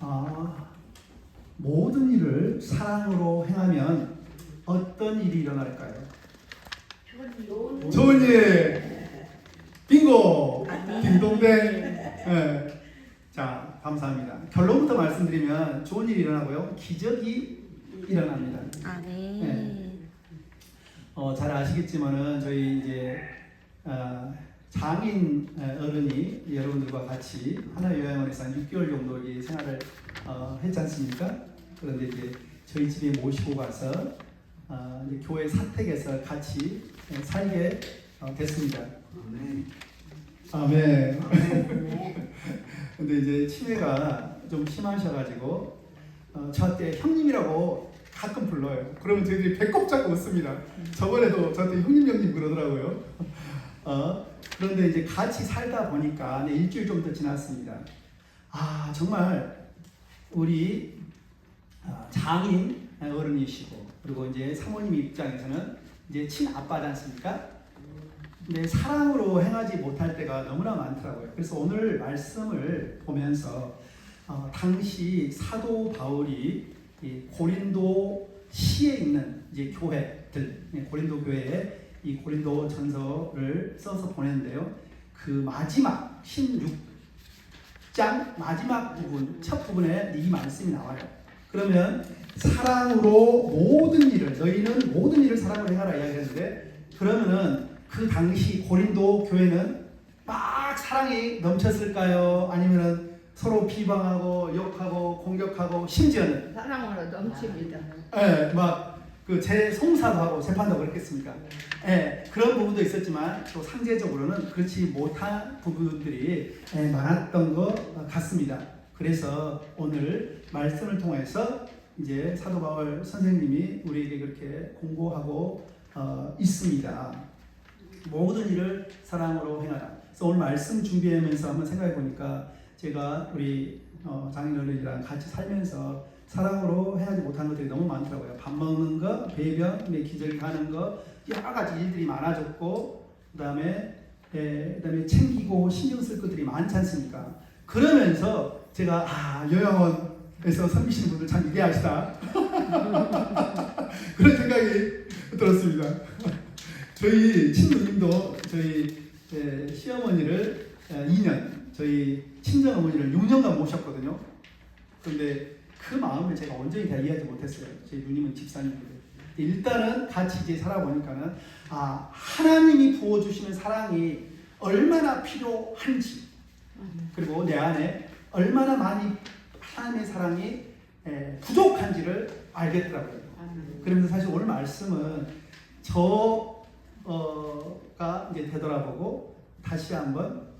아, 모든 일을 사랑으로 행하면 어떤 일이 일어날까요? 좋은 좋은 일. 빙고. 딩동댕. 예. 자, 감사합니다. 결론부터 말씀드리면 좋은 일이 일어나고요. 기적이 일어납니다. 아멘. 네. 어, 잘 아시겠지만은 저희 이제 어, 장인 어, 어른이 여러분들과 같이 하나 요양원에서 한 6개월 정도 이 생활을 어, 했지 않습니까? 그런데 이제 저희 집에 모시고 가서 어, 교회 사택에서 같이 예, 살게 어, 됐습니다. 아멘. 근데 이제 치매가 좀 심하셔가지고 어, 저한테 형님이라고 가끔 불러요. 그러면 저희들이 배꼽 잡고 웃습니다. 저번에도 저한테 형님 형님 그러더라고요. 어, 그런데 이제 같이 살다 보니까 네, 일주일 좀 더 지났습니다. 아 정말 우리 어, 장인 어른이시고 그리고 이제 사모님 입장에서는 이제 친아빠지 않습니까? 근데 사랑으로 행하지 못할 때가 너무나 많더라고요. 그래서 오늘 말씀을 보면서 어, 당시 사도 바울이 이 고린도 시에 있는 이제 교회들, 예, 고린도 교회에 이 고린도 전서를 써서 보냈는데요. 그 마지막 16장 마지막 부분, 첫 부분에 이 말씀이 나와요. 그러면 사랑으로 모든 일을 너희는 모든 일을 사랑으로 행하라 이야기했는데 그러면은 그 당시 고린도 교회는 막 사랑이 넘쳤을까요? 아니면은 서로 비방하고 욕하고 공격하고 심지어는 사랑으로 넘칩니다. 예, 막 그 재송사도 하고 재판도 그랬겠습니까? 예, 그런 부분도 있었지만 또 상대적으로는 그렇지 못한 부분들이 예, 많았던 것 같습니다. 그래서 오늘 말씀을 통해서 이제 사도 바울 선생님이 우리에게 그렇게 공고하고 어, 있습니다. 모든 일을 사랑으로 행하라. 그래서 오늘 말씀 준비하면서 한번 생각해 보니까 제가 우리 어, 장인어른이랑 같이 살면서 사랑으로 행하지 못한 것들이 너무 많더라고요. 밥 먹는 거, 배변, 내 기저귀 가는 거 여러 가지 일들이 많아졌고 그다음에 에, 그다음에 챙기고 신경 쓸 것들이 많지 않습니까? 그러면서 제가 아 요양원에서 섬기시는 분들 참 위대하시다 그런 생각이 들었습니다. 저희 친구님도 저희 에, 시어머니를 에, 2년, 저희 친정 어머니를 6년간 모셨거든요. 그런데 그 마음을 제가 온전히 다 이해하지 못했어요. 제 누님은 집사님인데 일단은 같이 이제 살아보니까는 아 하나님이 부어주시는 사랑이 얼마나 필요한지 그리고 내 안에 얼마나 많이 하나님의 사랑이 에, 부족한지를 알겠더라고요. 그러면서 사실 오늘 말씀은 저가 이제 되돌아보고 다시 한번 어,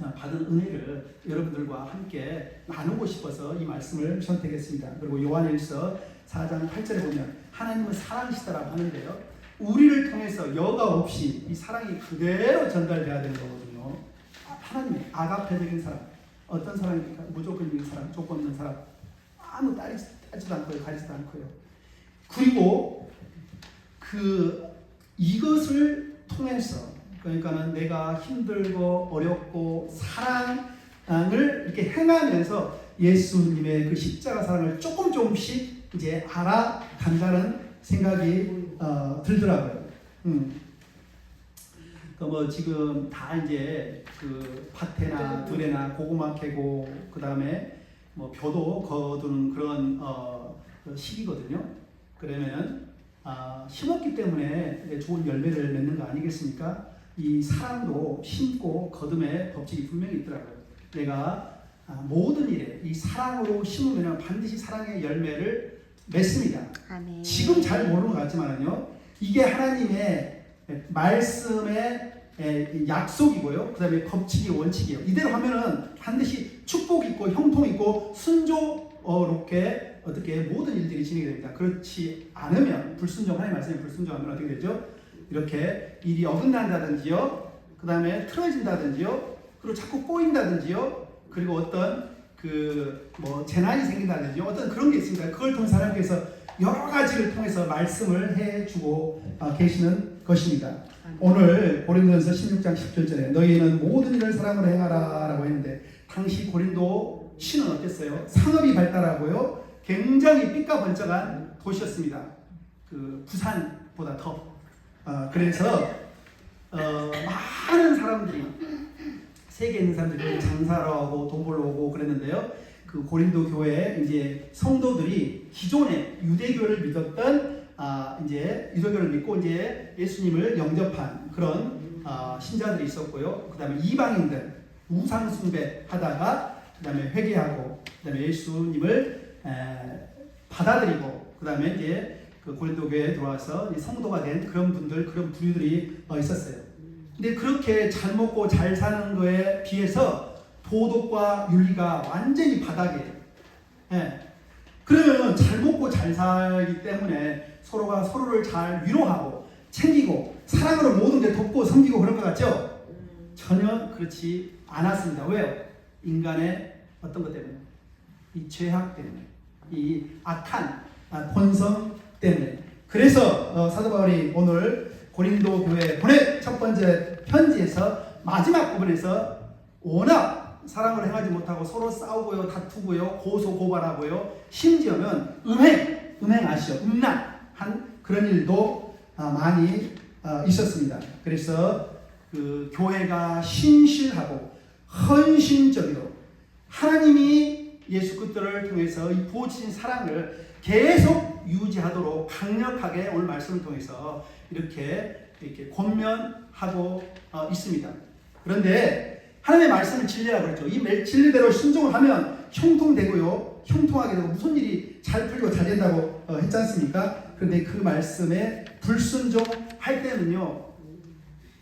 받은 은혜를 여러분들과 함께 나누고 싶어서 이 말씀을 선택했습니다. 그리고 요한일서 4장 8절에 보면 하나님은 사랑이시다라고 하는데요. 우리를 통해서 여과 없이 이 사랑이 그대로 전달돼야 되는 거거든요. 아, 하나님의 아가페적인 사랑. 어떤 사랑입니까? 무조건적인 사랑, 조건 없는 사랑. 아무 따지도 않고요. 가리지도 않고요. 그리고 그 이것을 통해서 그러니까는 내가 힘들고 어렵고 사랑을 이렇게 행하면서 예수님의 그 십자가 사랑을 조금 조금씩 이제 알아간다는 생각이 어, 들더라고요. 음. 그뭐 지금 다 이제 그 밭에나 들에나 고구마 캐고 그 다음에 뭐 벼도 거두는 그런 어, 그 시기거든요. 그러면 아, 심었기 때문에 좋은 열매를 맺는 거 아니겠습니까? 이 사랑도 심고 거둠의 법칙이 분명히 있더라고요. 내가 아, 모든 일에 이 사랑으로 심으면 반드시 사랑의 열매를 맺습니다. 아멘. 지금 잘 모르는 것 같지만요. 이게 하나님의 말씀의 에, 약속이고요. 그 다음에 법칙이 원칙이에요. 이대로 하면은 반드시 축복 있고 형통 있고 순조롭게 어떻게 모든 일들이 진행이 됩니다. 그렇지 않으면 불순종 하나님 말씀에 불순종하면 어떻게 되죠? 이렇게 일이 어긋난다든지요. 그 다음에 틀어진다든지요. 그리고 자꾸 꼬인다든지요. 그리고 어떤 그 뭐 재난이 생긴다든지요. 어떤 그런 게 있습니다. 그걸 통해서 하나님께서 여러 가지를 통해서 말씀을 해주고 아, 계시는 것입니다. 오늘 고린도전서 16장 10절에 너희는 모든 일을 사랑으로 행하라라고 했는데 당시 고린도 시는 어땠어요? 상업이 발달하고요. 굉장히 삐까번쩍한 도시였습니다. 그 부산보다 더. 어, 그래서 어, 많은 사람들이 세계에 있는 사람들이 장사로 하고 돈 벌러 오고 그랬는데요. 그 고린도 교회에 이제 성도들이 기존에 유대교를 믿었던 아 이제 유대교를 믿고 이제 예수님을 영접한 그런 아, 신자들이 있었고요. 그다음에 이방인들 우상 숭배 하다가 그다음에 회개하고 그다음에 예수님을 에, 받아들이고 그다음에 이제 그 고린도 교회에 들어와서 성도가 된 그런 분들 그런 부류들이 어, 있었어요. 근데 그렇게 잘 먹고 잘 사는 거에 비해서 도덕과 윤리가 완전히 바닥이에요. 예. 그러면 잘 먹고 잘 살기 때문에 서로가 서로를 잘 위로하고 챙기고 사랑으로 모든 게 돕고 섬기고 그럴 것 같죠? 전혀 그렇지 않았습니다. 왜요? 인간의 어떤 것 때문에? 이 죄악 때문에, 이 악한 아, 본성 때문에. 그래서 어, 사도 바울이 오늘 고린도 교회 보낸 첫 번째 편지에서 마지막 부분에서 워낙 사랑을 행하지 못하고 서로 싸우고요, 다투고요, 고소 고발하고요, 심지어는 음행, 음행 아시죠? 음란한 그런 일도 아, 많이 아, 있었습니다. 그래서 그 교회가 신실하고 헌신적으로 하나님이 예수 그리스도를 통해서 이 부어주신 사랑을 계속 유지하도록 강력하게 오늘 말씀을 통해서 이렇게 이렇게 권면하고 어, 있습니다. 그런데 하나님의 말씀을 진리라고 그랬죠. 이 매- 진리대로 순종을 하면 형통되고요, 형통하게 되고 무슨 일이 잘 풀리고 잘 된다고 어, 했지 않습니까? 그런데 그 말씀에 불순종할 때는요,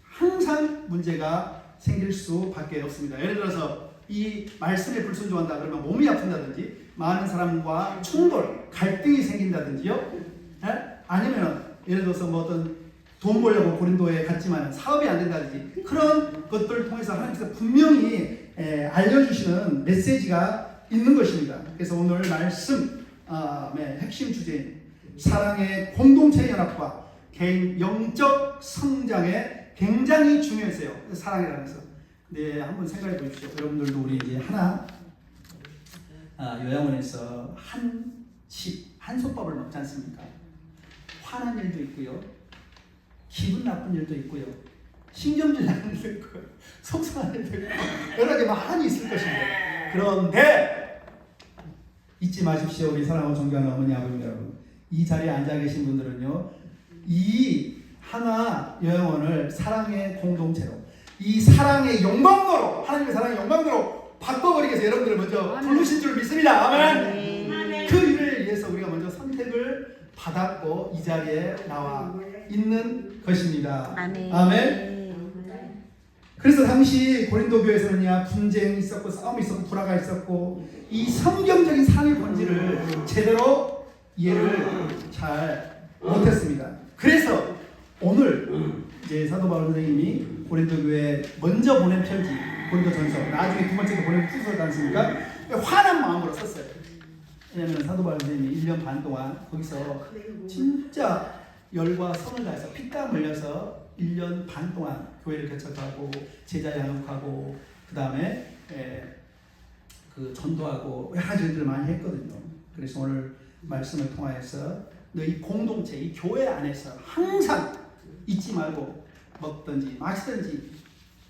항상 문제가 생길 수밖에 없습니다. 예를 들어서 이 말씀에 불순종한다 그러면 몸이 아픈다든지 많은 사람과 충돌, 갈등이 생긴다든지요. 예? 아니면 예를 들어서 뭐 어떤 돈 벌려고 고린도에 갔지만 사업이 안 된다든지 그런 것들을 통해서 하나님께서 분명히 에, 알려주시는 메시지가 있는 것입니다. 그래서 오늘 말씀의 핵심 주제인 사랑의 공동체 연합과 개인 영적 성장에 굉장히 중요했어요. 사랑이라는 것은. 네, 한번 생각해 보십시오. 여러분들도 우리 이제 하나 아, 요양원에서 한 식, 한솥밥을 먹지 않습니까? 화난 일도 있고요. 기분 나쁜 일도 있고요. 신경질 나는 일도 있고요. 속상한 일도 있고 여러 개 많이 있을 것입니다. 그런데 잊지 마십시오. 우리 사랑하고 존경하는 어머니 아버님 여러분. 이 자리에 앉아 계신 분들은요. 이 하나 요양원을 사랑의 공동체로 이 사랑의 영광으로 하나님의 사랑의 영광으로 바꿔버리기 위해서 여러분들을 먼저 아멘. 부르신 줄 믿습니다. 아멘. 아멘. 그 일을 위해서 우리가 먼저 선택을 받았고 이 자리에 나와 있는 것입니다. 아멘. 아멘. 그래서 당시 고린도 교회에서는야 분쟁이 있었고 싸움이 있었고 불화가 있었고 이 성경적인 사랑의 본질을 제대로 이해를 잘 못했습니다. 그래서 오늘 이제 사도 바울 선생님이 고린도 교회 먼저 보낸 편지 고린도 전서 나중에 두 번째도 보낸 후서지 않습니까? 화난 마음으로 썼어요. 왜냐하면 사도 바울 선생님이 1년 반 동안 거기서 진짜 열과 성을 다해서 피땀 흘려서 1년 반 동안 교회를 개척하고 제자 양육하고 그 다음에 그 전도하고 여러 가지 일들을 많이 했거든요. 그래서 오늘 말씀을 통하여서 너희 공동체 이 교회 안에서 항상 잊지 말고 먹든지 마시든지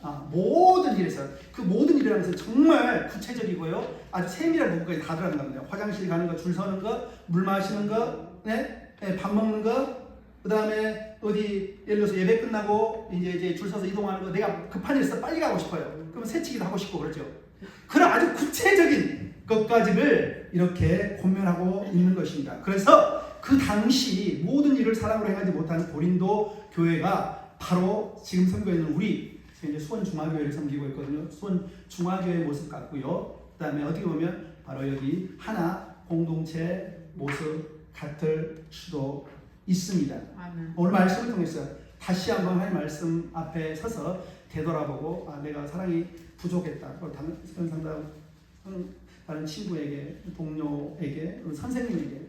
아, 모든 일에서 그 모든 일이라는 것은 정말 구체적이고요 아주 세밀한 부분까지 다 들어가는 겁니다. 화장실 가는 거, 줄 서는 거, 물 마시는 거, 네, 네, 밥 먹는 거, 그 다음에 어디 예를 들어서 예배 끝나고 이제 이제 줄 서서 이동하는 거 내가 급한 일 있어 빨리 가고 싶어요. 그러면 새치기도 하고 싶고 그렇죠. 그런 아주 구체적인 것까지를 이렇게 권면하고 있는 것입니다. 그래서 그 당시 모든 일을 사랑으로 행하지 못한 고린도 교회가 바로 지금 섬겨 있는 우리 이제 수원 중화교회를 섬기고 있거든요. 수원 중화교회 모습 같고요. 그다음에 어떻게 보면 바로 여기 하나 공동체 모습 같을 수도 있습니다. 아멘. 오늘 말씀을 통해서 다시 한번 하나님 말씀 앞에 서서 되돌아보고 아 내가 사랑이 부족했다. 다른 상담 다른 친구에게 동료에게 선생님에게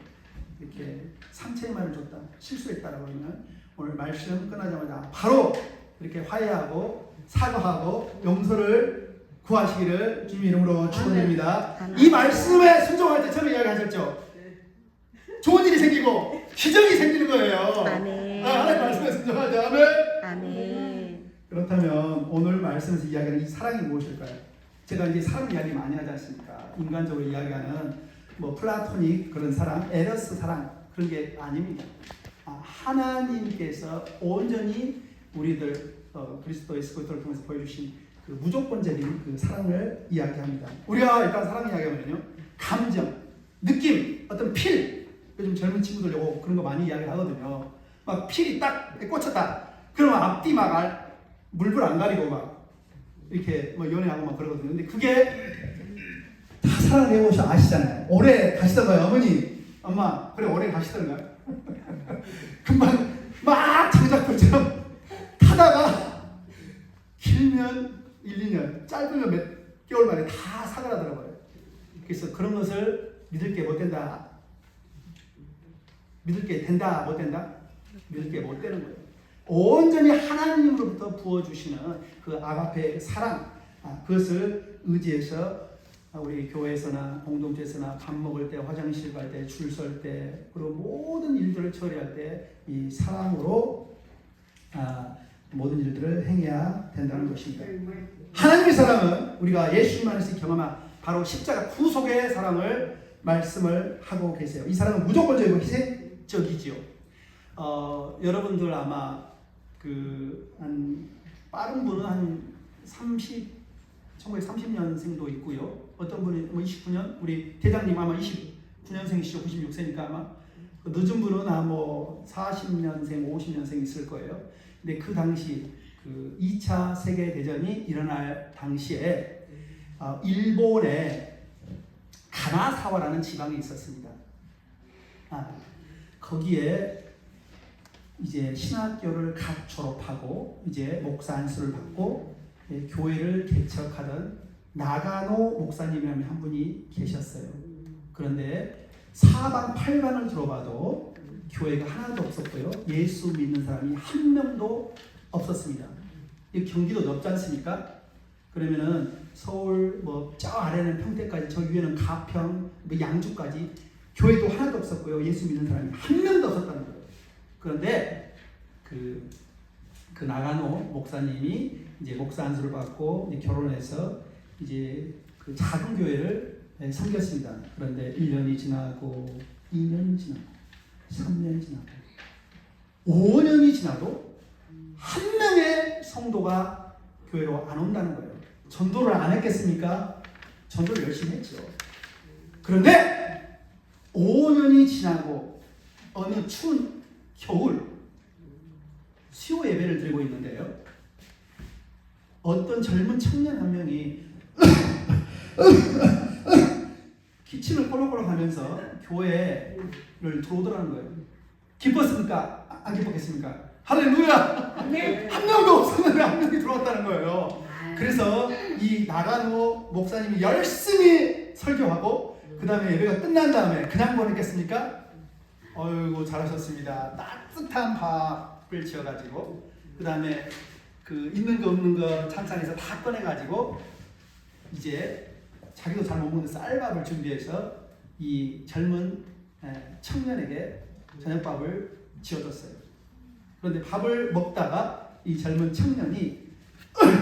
이렇게 상처의 말을 줬다 실수했다라고 하면 오늘 말씀 끝나자마자 바로 이렇게 화해하고 사과하고 용서를 구하시기를 주님 이름으로 축원드립니다. 이 말씀에 순종할 때 처음에 이야기하셨죠. 좋은 일이 생기고 기적이 생기는 거예요. 아멘. 아, 하나님 말씀에 순종할 때 아멘. 아멘. 그렇다면 오늘 말씀에서 이야기하는 이 사랑이 무엇일까요? 제가 이제 사랑 이야기 많이 하지 않습니까? 인간적으로 이야기하는 뭐 플라토닉 그런 사랑, 에러스 사랑 그런 게 아닙니다. 아, 하나님께서 온전히 우리들 어, 그리스도의 스코트를 통해서 보여주신 그 무조건적인 그 사랑을 이야기합니다. 우리가 일단 사랑 이야기하면요, 감정, 느낌, 어떤 필. 요즘 젊은 친구들 요거 그런 거 많이 이야기를 하거든요. 막 필이 딱 꽂혔다. 그러면 앞뒤 막 알- 물불 안 가리고 막 이렇게 뭐 연애하고 막 그러거든요. 근데 그게 다 사랑을 해보셔 아시잖아요. 오래 가시던가요, 어머니? 엄마, 그래 오래 가시던가요? 금방 막 장작불처럼 타다가 길면 1, 2년, 짧으면 몇 개월 만에 다 사그라들어버려요. 그래서 그런 것을 믿을 게 못 된다. 믿을 게 된다, 못 된다? 믿을 게 못 되는 거예요. 온전히 하나님으로부터 부어주시는 그 아가페 사랑, 아, 그것을 의지해서 우리 교회에서나 공동체에서나 밥 먹을 때, 화장실 갈 때, 줄 설 때, 그리고 모든 일들을 처리할 때 이 사랑으로 아, 모든 일들을 행해야 된다는 것입니다. 하나님의 사랑은 우리가 예수님 안에서 경험한 바로 십자가 구속의 사랑을 말씀을 하고 계세요. 이 사랑은 무조건적이고 희생적이지요. 어, 여러분들 아마 그 한 빠른 분은 한 30, 1930년생도 있고요. 어떤 분이 뭐 29년, 우리 대장님 아마 29년생이시죠. 96세니까 아마. 그 늦은 분은 아뭐 40년생, 50년생 있을 거예요. 근데 그 당시 그 2차 세계 대전이 일어날 당시에 어, 일본에 가나사와라는 지방이 있었습니다. 아, 거기에 이제 신학교를 갓 졸업하고 이제 목사 안수를 받고 예, 교회를 개척하던 나가노 목사님이라는 한 분이 계셨어요. 그런데 사방 팔방을 들어봐도 교회가 하나도 없었고요. 예수 믿는 사람이 한 명도 없었습니다. 이 경기도 넓지 않습니까? 그러면은 서울 뭐 저 아래는 평택까지 저 위에는 가평 뭐 양주까지 교회도 하나도 없었고요. 예수 믿는 사람이 한 명도 없었다는 거예요. 그런데 그, 그 나가노 목사님이 이제 목사 안수를 받고 이제 결혼해서 이제 그 작은 교회를 예, 섬겼습니다. 그런데 1년이 지나고 2년이 지나고 3년이 지나고 5년이 지나도 한 명의 성도가 교회로 안 온다는 거예요. 전도를 안 했겠습니까? 전도를 열심히 했죠. 그런데 5년이 지나고 어느 추운 겨울 수요 예배를 드리고 있는데요. 어떤 젊은 청년 한 명이 기침을 꼴록꼴록 하면서 교회를 들어오더라는 거예요. 기뻤습니까? 아, 안 기뻤겠습니까? 할렐루야! 아멘. 한 명도 없었는데 한 명이 들어왔다는 거예요. 그래서 이 나가노 목사님이 열심히 설교하고 그 다음에 예배가 끝난 다음에 그냥 보냈겠습니까? 어이구 잘하셨습니다. 따뜻한 밥을 지어가지고 그 다음에 그 있는 거 없는 거 찬찬에서 다 꺼내가지고 이제 자기도 잘 못 먹는 쌀밥을 준비해서 이 젊은 에, 청년에게 저녁밥을 지어줬어요. 그런데 밥을 먹다가 이 젊은 청년이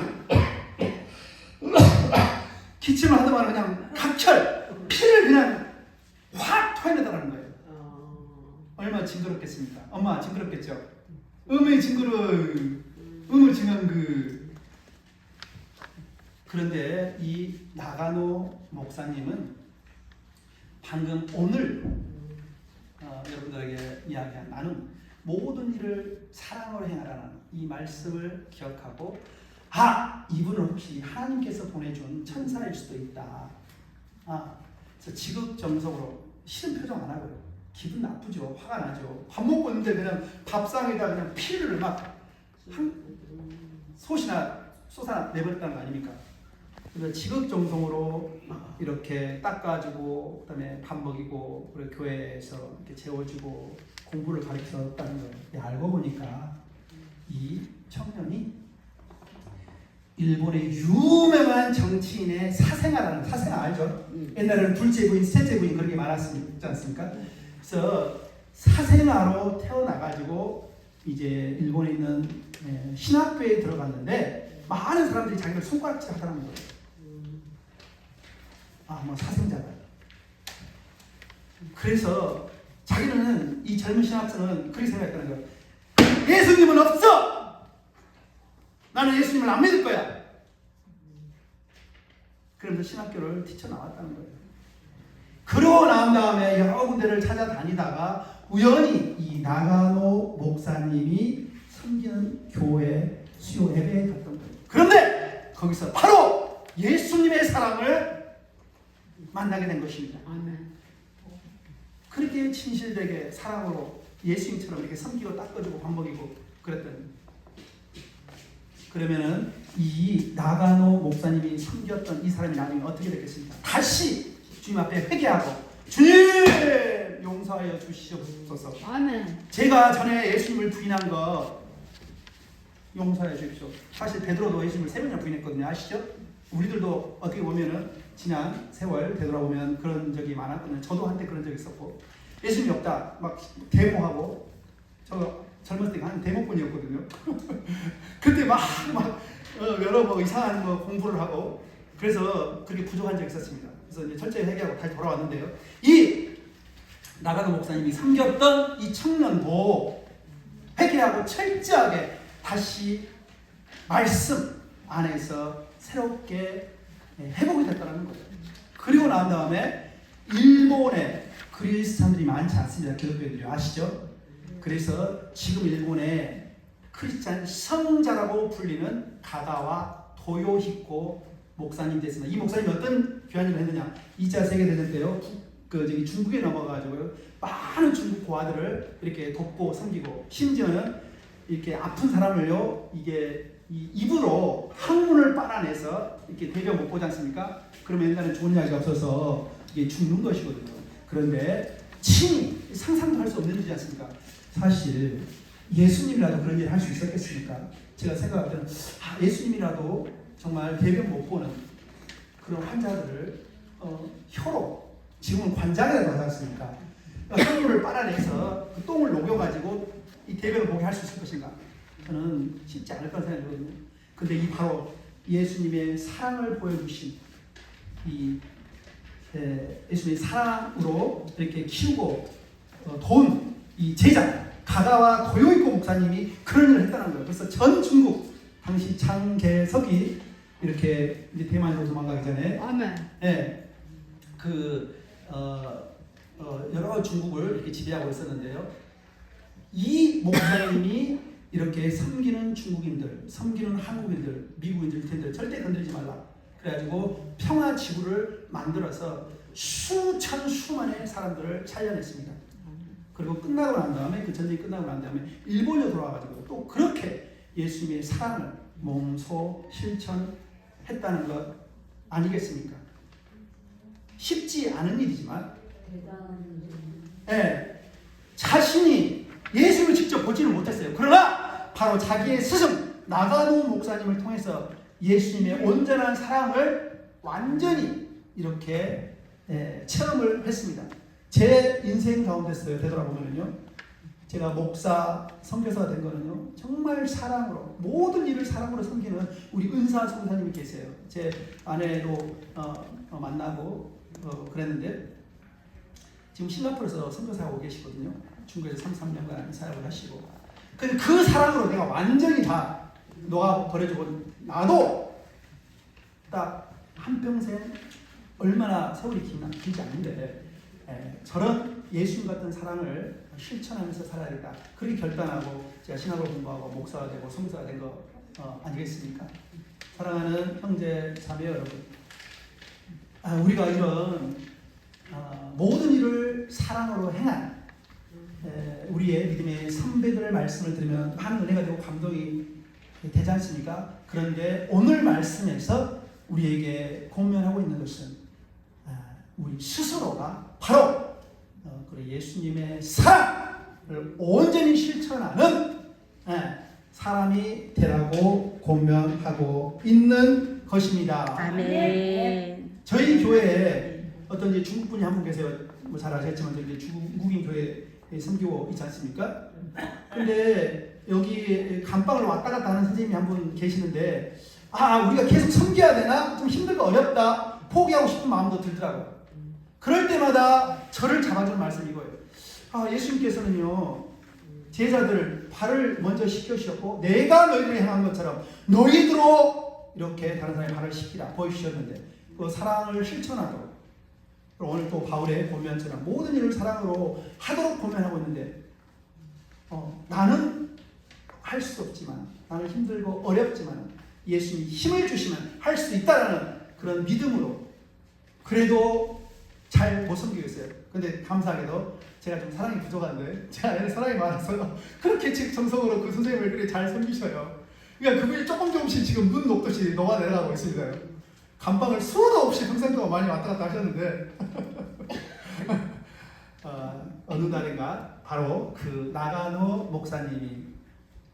기침을 하더만 그냥 각철 피를 그냥 확 토해내더라는 거예요. 얼마나 징그럽겠습니까? 엄마 징그럽겠죠? 음이 징그러 음을 징한 그 그런데 이 나가노 목사님은 방금 오늘 어, 여러분들에게 이야기한 나는 모든 일을 사랑으로 행하라는 이 말씀을 기억하고 아 이분은 혹시 하나님께서 보내준 천사일 수도 있다. 아 그래서 지극정성으로 싫은 표정 안 하고요. 기분 나쁘죠. 화가 나죠. 밥 먹고 있는데 그냥 밥상에다 그냥 피를 막 한, 솥이나 쏟아 내버렸다는 거 아닙니까? 지극정성으로 이렇게 닦아주고 그다음에 밥 먹이고 그리고 교회에서 이렇게 재워주고 공부를 가르쳤다는 걸 알고 보니까 이 청년이 일본의 유명한 정치인의 사생아라는 사생아 알죠? 옛날에는 둘째 부인, 셋째 부인 그런 게 많았지 않습니까? 그래서 사생아로 태어나가지고 이제 일본에 있는 예, 신학교에 들어갔는데 많은 사람들이 자기를 손가락질 하더라는 거예요. 아, 뭐 사생자다. 그래서 자기는 이 젊은 신학생은 그렇게 생각했다는 거예요. 예수님은 없어! 나는 예수님을 안 믿을 거야. 그러면서 신학교를 뛰쳐나왔다는 거예요. 그러고 나온 다음에 여러 군데를 찾아다니다가 우연히 이 나가노 목사님이 섬기는 교회 수요 예배에 갔던 거예요. 그런데 거기서 바로 예수님의 사랑을 만나게 된 것입니다. 아멘. 그렇게 진실되게 사랑으로 예수님처럼 이렇게 섬기고 닦아주고 밥 먹이고 그랬더니 그러면은 이 나가노 목사님이 섬겼던 이 사람이 나중에 어떻게 됐겠습니까? 다시 주님 앞에 회개하고 주님 용서하여 주시옵소서. 아멘. 제가 전에 예수님을 부인한 거 용서해 주십시오. 사실 베드로도 예수님을 세 번이나 부인했거든요. 아시죠? 우리들도 어떻게 보면은 지난 세월 되돌아보면 그런 적이 많았거든요. 저도 한때 그런 적이 있었고 예수님이 없다 막 데모하고 저 젊었을 때 한 데모꾼이었거든요. 그때 막막 어, 여러 뭐 이상한 뭐 공부를 하고 그래서 그렇게 부족한 적이 있었습니다. 그래서 이제 철저히 회개하고 다시 돌아왔는데요. 이 나가도 목사님이 섬겼던 이 청년도 회개하고 철저하게 다시 말씀 안에서 새롭게 회복이 됐다는 거예요. 그리고 난 다음에 일본에 그리스도인들이 많지 않습니다. 기독교인들이 아시죠? 그래서 지금 일본에 크리스찬 성자라고 불리는 가가와 도요히코 목사님 됐습니다. 이 목사님이 어떤 교환을 했느냐? 2차 세계대전 때요. 그 저기 중국에 넘어가가지고요. 많은 중국 고아들을 이렇게 돕고 섬기고 심지어는 이렇게 아픈 사람을요. 이게 이 입으로 항문을 빨아내서 이렇게 대변 못 보지 않습니까? 그러면 옛날에 좋은 약이 없어서 이게 죽는 것이거든요. 그런데 친히 상상도 할 수 없는 일이지 않습니까? 사실 예수님이라도 그런 일을 할 수 있었겠습니까? 제가 생각할 때는 아, 예수님이라도 정말 대변 못 보는 그런 환자들을 어, 혀로 지금은 관장이라고 하지 않습니까? 항문을 빨아내서 그 똥을 녹여가지고 이 대변을 보게 할 수 있을 것인가? 저는 쉽지 않을 거라 생각하거든요. 근데 이 바로 예수님의 사랑을 보여주신 이 에, 예수님의 사랑으로 이렇게 키우고 어, 도운 이 제자 가가와 도요이코 목사님이 그런 일을 했다는 거예요. 그래서 전 중국 당시 장계석이 이렇게 이제 대만으로 도망가기 전에 아멘. 예, 그 어, 어, 여러 중국을 이렇게 지배하고 있었는데요. 이 목사님이 이렇게 섬기는 중국인들, 섬기는 한국인들, 미국인들 텐데 절대 건드리지 말라. 그래가지고 평화 지구를 만들어서 수천 수만의 사람들을 살려냈습니다. 그리고 끝나고 난 다음에 그 전쟁이 끝나고 난 다음에 일본에 돌아와가지고 또 그렇게 예수님의 사랑을 몸소 실천했다는 것 아니겠습니까? 쉽지 않은 일이지만 예, 자신이 예수를 직접 보지는 못했어요. 그러나 바로 자기의 스승 나가노 목사님을 통해서 예수님의 온전한 사랑을 완전히 이렇게 예, 체험을 했습니다. 제 인생 가운데서요 되돌아보면요, 제가 목사 선교사가 된 거는요 정말 사랑으로 모든 일을 사랑으로 섬기는 우리 은사 선사님이 계세요. 제 아내로 어, 어, 만나고 어, 그랬는데 지금 싱가포르에서 선교사하고 계시거든요. 중국에서 33년간 사역을 하시고. 근데 그 사랑으로 내가 완전히 다 녹아 버려주고 나도 딱 한평생 얼마나 세월이 기나 길지 않은데 에, 저런 예수님 같은 사랑을 실천하면서 살아야겠다. 그렇게 결단하고 제가 신학을 공부하고 목사가 되고 성사가 된 거 어, 아니겠습니까? 사랑하는 형제 자매 여러분, 아, 우리가 이런 어, 모든 일을 사랑으로 행한 에, 우리의 믿음의 선배들의 말씀을 들으면 많은 은혜가 되고 감동이 되지 않습니까? 그런데 오늘 말씀에서 우리에게 공면하고 있는 것은 아, 우리 스스로가 바로 어, 예수님의 사랑을 온전히 실천하는 예, 사람이 되라고 권면하고 있는 것입니다. 아멘. 저희 교회에 어떤 이제 중국 분이 한 분 계세요. 뭐 잘 아시겠지만 이제 중국인 교회 에 섬기고 있지 않습니까? 근데 여기 감방을 왔다 갔다 하는 선생님이 한 분 계시는데 아 우리가 계속 섬겨야 되나 좀 힘들고 어렵다 포기하고 싶은 마음도 들더라고요. 그럴 때마다 저를 잡아주는 말씀이 이거예요. 아 예수님께서는요 제자들을 발을 먼저 씻겨주셨고 내가 너희들이 행한 것처럼 너희들로 이렇게 다른 사람의 발을 씻기라 보여주셨는데 그 사랑을 실천하도록 오늘 또 바울의 고면처럼 모든 일을 사랑으로 하도록 고면하고 있는데 어, 나는 할 수 없지만 나는 힘들고 어렵지만 예수님이 힘을 주시면 할 수 있다라는 그런 믿음으로 그래도 잘 못 섬기고 있어요. 근데 감사하게도 제가 좀 사랑이 부족한데 제가 아내는 사랑이 많아서 그렇게 지- 정성으로 그 선생님을 그렇게 잘 섬기셔요. 그러니까 그분이 조금 조금씩 지금 눈 녹듯이 녹아 내려가고 있습니다. 감방을 수도 없이 평생 동안 많이 왔다 갔다 하셨는데. 어, 어느 날인가 바로 그 나가노 목사님이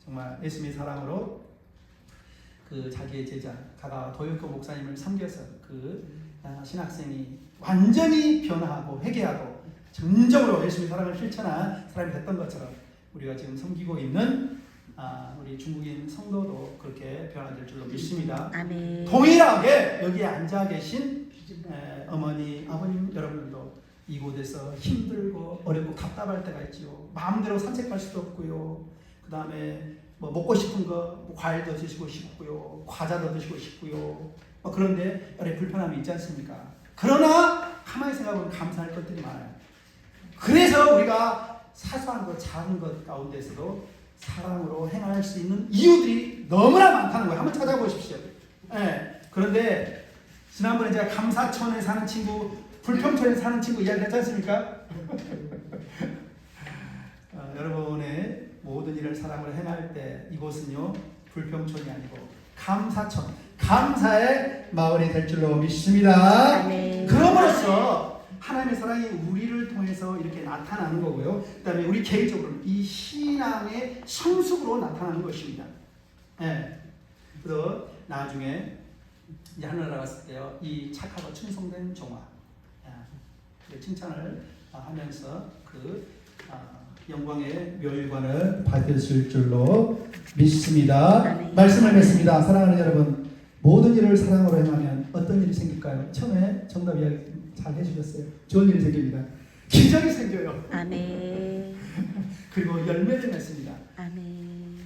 정말 예수님의 사랑으로 그 자기의 제자 가가 도요코 목사님을 섬겨서 그 아, 신학생이 완전히 변화하고 회개하고 정정으로 예수님의 사랑을 실천한 사람이 됐던 것처럼 우리가 지금 섬기고 있는 아, 우리 중국인 성도도 그렇게 변화될 줄로 믿습니다. 아멘. 동일하게 여기에 앉아 계신 에, 어머니, 아버님 여러분들도 이곳에서 힘들고 어렵고 답답할 때가 있지요. 마음대로 산책할 수도 없고요. 그 다음에 뭐 먹고 싶은 거 뭐 과일도 드시고 싶고요. 과자도 드시고 싶고요. 뭐 그런데 여러 불편함이 있지 않습니까? 그러나 가만히 생각하면 감사할 것들이 많아요. 그래서 우리가 사소한 것, 작은 것 가운데서도 사랑으로 행할 수 있는 이유들이 너무나 많다는 거예요. 한번 찾아보십시오. 예. 그런데 지난번에 제가 감사천에 사는 친구, 불평천에 사는 친구 이야기 했지 않습니까? 어, 여러분의 모든 일을 사랑으로 행할 때 이곳은요 불평천이 아니고 감사천, 감사의 마을이 될 줄로 믿습니다. 아멘. 그럼으로써 하나님의 사랑이 우리를 통해서 이렇게 나타나는 거고요. 그 다음에 우리 개인적으로는 이 신앙의 성숙으로 나타나는 것입니다. 예. 그래서 나중에 이제 하늘나라 갔을 때요, 이 착하고 충성된 종아, 야, 그 칭찬을 하면서 그 아, 영광의 멸관을 받으실 줄로 믿습니다. 말씀을 맺습니다. 사랑하는 여러분, 모든 일을 사랑으로 행하면 어떤 일이 생길까요? 처음에 정답 이야기 잘 해주셨어요. 좋은 일이 생깁니다. 기적이 생겨요. 아멘. 그리고 열매를 맺습니다. 아멘.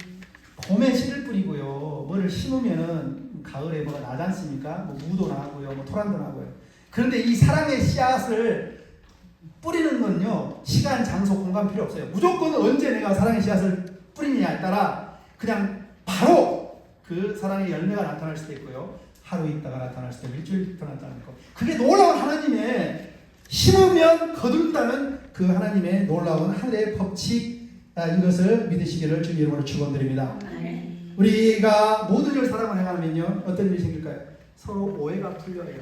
봄에 씨를 뿌리고요. 뭐를 심으면은 가을에 뭐가 나지 않습니까? 뭐 무도 나고요, 뭐 토란도 나고요. 그런데 이 사랑의 씨앗을 뿌리는 건요 시간, 장소, 공간 필요 없어요. 무조건 언제 내가 사랑의 씨앗을 뿌리느냐에 따라 그냥 바로 그 사랑의 열매가 나타날 수도 있고요. 하루 있다가 나타날 수도 있고 일주일 있다가 나타날 수 있고 그게 놀라운 하나님의 심으면 거둔다는 그 하나님의 놀라운 하늘의 법칙 아, 이것을 믿으시기를 주님 이름으로 축원드립니다. 우리가 모든 일을 사랑을 행하면요 어떤 일이 생길까요? 서로 오해가 풀려요.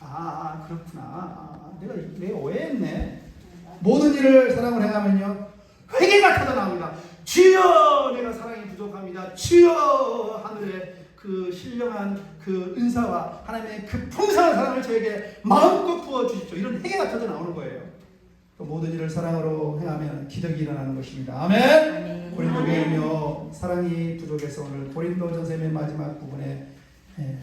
아, 아 그렇구나. 아, 내가 내 오해했네. 모든 일을 사랑을 행하면요 회개가 터져 나옵니다. 주여 내가 사랑이 부족합니다. 주여 하늘의 그 신령한 그 은사와 하나님의 그 풍성한 사랑을 저에게 마음껏 부어 주십시오. 이런 회개가 터져 나오는 거예요. 그 모든 일을 사랑으로 행하면 기적이 일어나는 것입니다. 아멘. 아멘. 고린도 교회며 사랑이 부족해서 오늘 고린도 전서의 맨 마지막 부분에 예,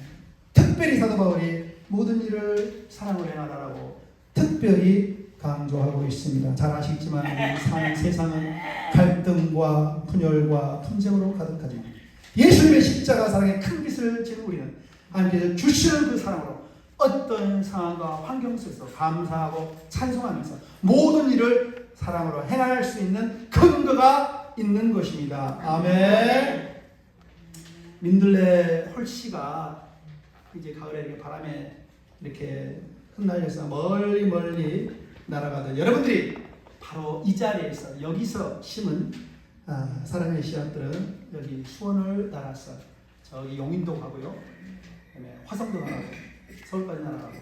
특별히 사도 바울이 모든 일을 사랑으로 행하라고 특별히 강조하고 있습니다. 잘 아시겠지만 이 사- 세상은 갈등과 분열과 분쟁으로 가득하지만 예수님의 십자가 사랑의 큰 빛을 지는 우리는 하나님께서 주시는 그 사랑으로 어떤 상황과 환경 속에서 감사하고 찬송하면서 모든 일을 사랑으로 행할 수 있는 근거가 있는 것입니다. 아멘. 민들레 헐씨가 이제 가을에 이렇게 바람에 이렇게 흩날려서 멀리 멀리 날아가던 여러분들이 바로 이 자리에서 여기서 심은 아, 사랑의 씨앗들은 여기 수원을 날아서 저기 용인도 가고요. 그다음에 화성도 나가고 서울까지 날아가고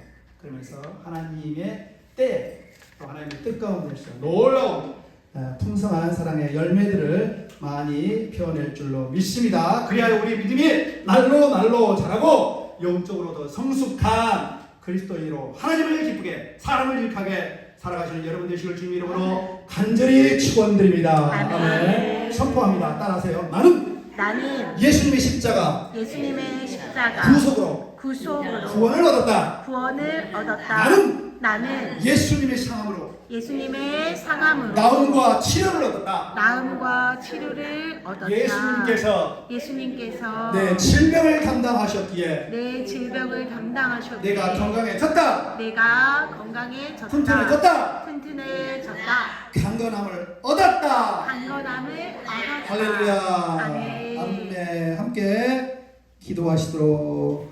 그러면서 하나님의 때 또 하나님의 뜻 가운데서 놀라운 아, 풍성한 사랑의 열매들을 많이 표현할 줄로 믿습니다. 그리하여 우리 믿음이 날로 날로 자라고 영적으로도 성숙한 그리스도인으로 하나님을 기쁘게 사람을 일하게 살아가시는 여러분 되시길 주님 이름으로 간절히 축원드립니다. 아멘. 선포합니다. 따라하세요. 나는 나는 예수님의 십자가 예수님의 십자가 구속으로 구속으로 구원을 얻었다. 구원을 얻었다. 나는 나는 예수님의 상함으로 예수님의 상함으로 나음과 치료를 얻었다. 나음과 치료를 얻었다. 예수님께서 예수님께서 내 질병을 담당하셨기에 내 질병을 담당하셨기에 내가 건강해졌다. 내가 건강해졌다. 튼튼해졌다. 강건함을 얻었다. 강건함을 얻었다. 할렐루야. 아멘. 아멘. 함께 기도하시도록